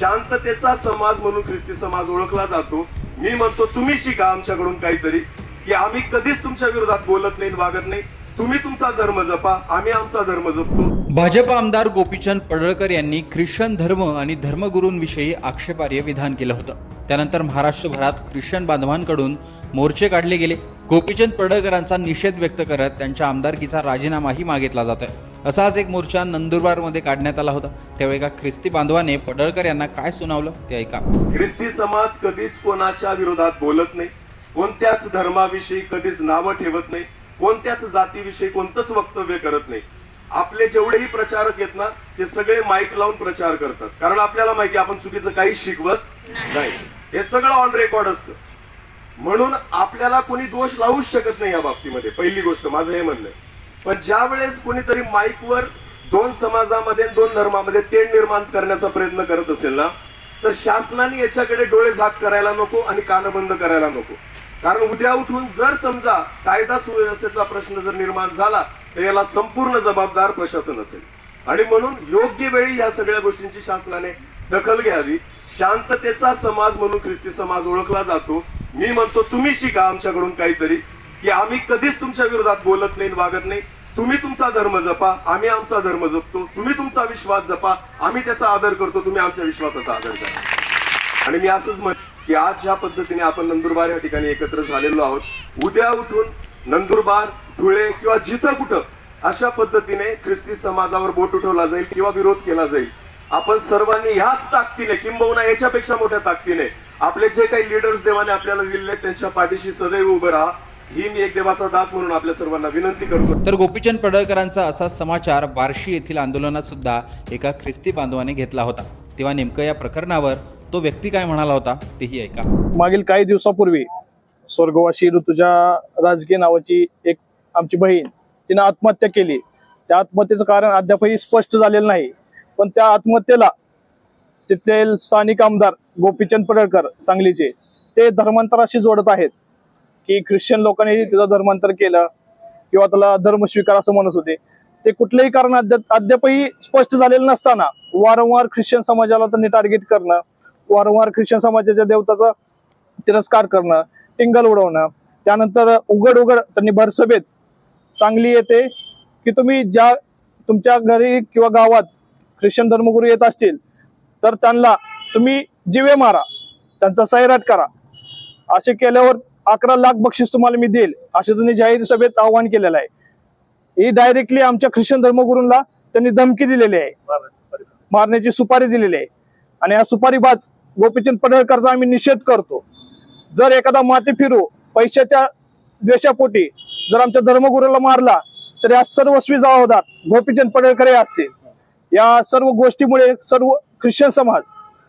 शांततेचा समाज म्हणून ख्रिस्ती समाज ओळखला जातो. मी म्हणतो तुम्ही शिका आमच्याकडून काहीतरी. की आम्ही कधीच तुमच्या विरोधात बोलत नाही वागत नाही तुम्ही तुमचा धर्म जपा आम्ही आमचा धर्म जपतो. भाजप आमदार गोपीचंद पडळकर यांनी ख्रिश्चन धर्म आणि धर्मगुरूंविषयी आक्षेपार्ह विधान केलं होतं. त्यानंतर महाराष्ट्रभरात ख्रिश्चन बांधवांकडून मोर्चे काढले गेले. गोपीचंद पडळकरांचा निषेध व्यक्त करत त्यांच्या आमदारकीचा राजीनामाही मागितला जातोय. असाच एक मोर्चा नंदुरबारमध्ये काढण्यात आला होता. त्यावेळी एका ख्रिस्ती बांधवाने पडळकर यांना काय सुनावलं ते ऐका. ख्रिस्ती समाज कधीच कोणाच्या विरोधात बोलत नाही. कोणत्याच धर्माविषयी कधीच नावं ठेवत नाही. कोणत्याच जातीविषयी कोणतंच वक्तव्य करत नाही. आपले जेवढेही प्रचारक आहेत ना ते सगळे माईक लावून प्रचार करतात. कारण आपल्याला माहिती आपण चुकीचं काहीच शिकवत नाही. हे सगळं ऑन रेकॉर्ड असतं. म्हणून आपल्याला कोणी दोष लावूच शकत नाही या बाबतीमध्ये. पहिली गोष्ट माझं हे म्हणणं आहे. पण ज्या वेळेस कोणीतरी माईकवर दोन समाजामध्ये दोन धर्मामध्ये तेढ निर्माण करण्याचा प्रयत्न करत असेल ना तर शासनाने याच्याकडे डोळे झाक करायला नको आणि कानबंद करायला नको. कारण उद्या उठून जर समजा कायदा सुव्यवस्थेचा प्रश्न जर निर्माण झाला तर याला संपूर्ण जबाबदार प्रशासन असेल. आणि म्हणून योग्य वेळी या सगळ्या गोष्टींची शासनाने दखल घ्यावी. शांततेचा समाज म्हणून ख्रिस्ती समाज ओळखला जातो. मी म्हणतो तुम्ही शिका आमच्याकडून काहीतरी. की आम्ही कधीच तुमच्या विरोधात बोलत नाही वागत नाही. तुम्ही तुमचा धर्म जपा आम्ही आमचा धर्म जपतो. तुम्ही तुमचा विश्वास जपा आम्ही त्याचा आदर करतो तुम्ही आमच्या विश्वासाचा आदर करा. आणि मी असंच म्हण की आज ज्या पद्धतीने आपण नंदुरबार या ठिकाणी एकत्र झालेलो आहोत. उद्या उठून नंदुरबार धुळे किंवा जिथं कुठं अशा पद्धतीने ख्रिस्ती समाजावर बोट उठवला जाईल किंवा विरोध केला जाईल. आपण सर्वांनी ह्याच ताकदीने किंबहुना याच्यापेक्षा मोठ्या ताकदीने आपले जे काही लिडर्स देवाने आपल्याला दिलेले त्यांच्या पाठीशी सदैव उभं राहा. ही मी एक देवाचा दास म्हणून आपल्या सर्वांना विनंती करतो. तर गोपीचंद पडळकरांचा असाच समाचार बार्शी येथील आंदोलनात सुद्धा एका ख्रिस्ती बांधवाने घेतला होता. तेव्हा नेमकं या प्रकरणावर तो व्यक्ती काय म्हणाला होता तेही ऐका. मागील काही दिवसापूर्वी स्वर्गवासी ऋतुजा राजकीय नावाची एक आमची बहीण तिने आत्महत्या केली. त्या आत्महत्येचं कारण अद्यापही स्पष्ट झालेलं नाही. पण त्या आत्महत्येला तिथले स्थानिक आमदार गोपीचंद पडळकर सांगलीचे ते धर्मांतराशी जोडत आहेत. की ख्रिश्चन लोकांनी तिचं धर्मांतर केलं किंवा त्याला धर्म स्वीकार असं म्हणत होते. ते कुठलंही कारण अद्याप अद्यापही स्पष्ट झालेलं नसताना वारंवार ख्रिश्चन समाजाला त्यांनी टार्गेट करणं वारंवार ख्रिश्चन समाजाच्या देवताचा तिरस्कार करणं टिंगल उडवणं त्यानंतर उघड उघड त्यांनी भरसभेत सांगली येते की तुम्ही ज्या तुमच्या घरी किंवा गावात ख्रिश्चन धर्मगुरू येत असतील तर त्यांना तुम्ही जिवे मारा त्यांचा सैराट करा. असे केल्यावर अकरा लाख बक्षीस तुम्हाला मी देईल असे त्यांनी जाहीर सभेत आवाहन केलेलं आहे. ही डायरेक्टली आमच्या ख्रिश्चन धर्मगुरूंना त्यांनी धमकी दिलेली आहे. मारण्याची सुपारी दिलेली आहे. आणि हा सुपारीबाज गोपीचंद पडळकरचा आम्ही निषेध करतो. जर एखादा माती फिरू पैशाच्या द्वेषापोटी जर आमच्या धर्मगुरूला मारला तर या सर्वस्वी जबाबदार गोपीचंद पडळकर हे असतील. या सर्व गोष्टीमुळे सर्व ख्रिश्चन समाज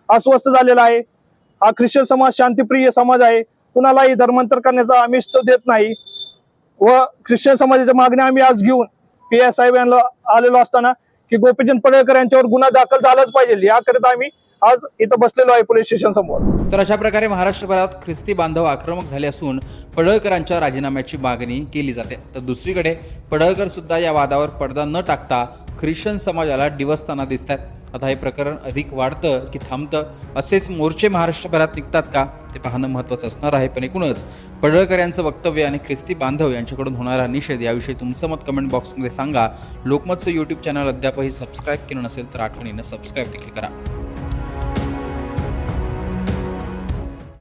अस्वस्थ झालेला आहे. हा ख्रिश्चन समाज शांतिप्रिय समाज आहे. कुणालाही धर्मांतर करण्याचा आमिष तो देत नाही. व ख्रिश्चन समाजाच्या मागण्या आम्ही आज घेऊन पी एस साहेब यांना आलेलो असताना की गोपीचंद पडळकर यांच्यावर गुन्हा दाखल झालाच पाहिजे. याकरिता आम्ही आज इथं बसलेलो आहे पोलीस स्टेशन समोर. तर अशा प्रकारे महाराष्ट्रभरात ख्रिस्ती बांधव आक्रमक झाले असून पडळकरांच्या राजीनाम्याची मागणी केली जाते. तर दुसरीकडे पडळकर सुद्धा या वादावर पडदा न टाकता ख्रिश्चन समाजाला डिवसताना दिसतात आता हे प्रकरण अधिक वाढतं की थांबतं असेच मोर्चे महाराष्ट्रभरात निघतात का? ते पाहणं महत्त्वाचं असणार आहे. पण एकूणच पडळकर यांचं वक्तव्य आणि ख्रिस्ती बांधव यांच्याकडून होणारा निषेध याविषयी तुमचं मत कमेंट बॉक्समध्ये सांगा. लोकमतचं यूट्यूब चॅनल अद्यापही सबस्क्राईब केलं नसेल तर आठवणीनं सबस्क्राईब देखील करा.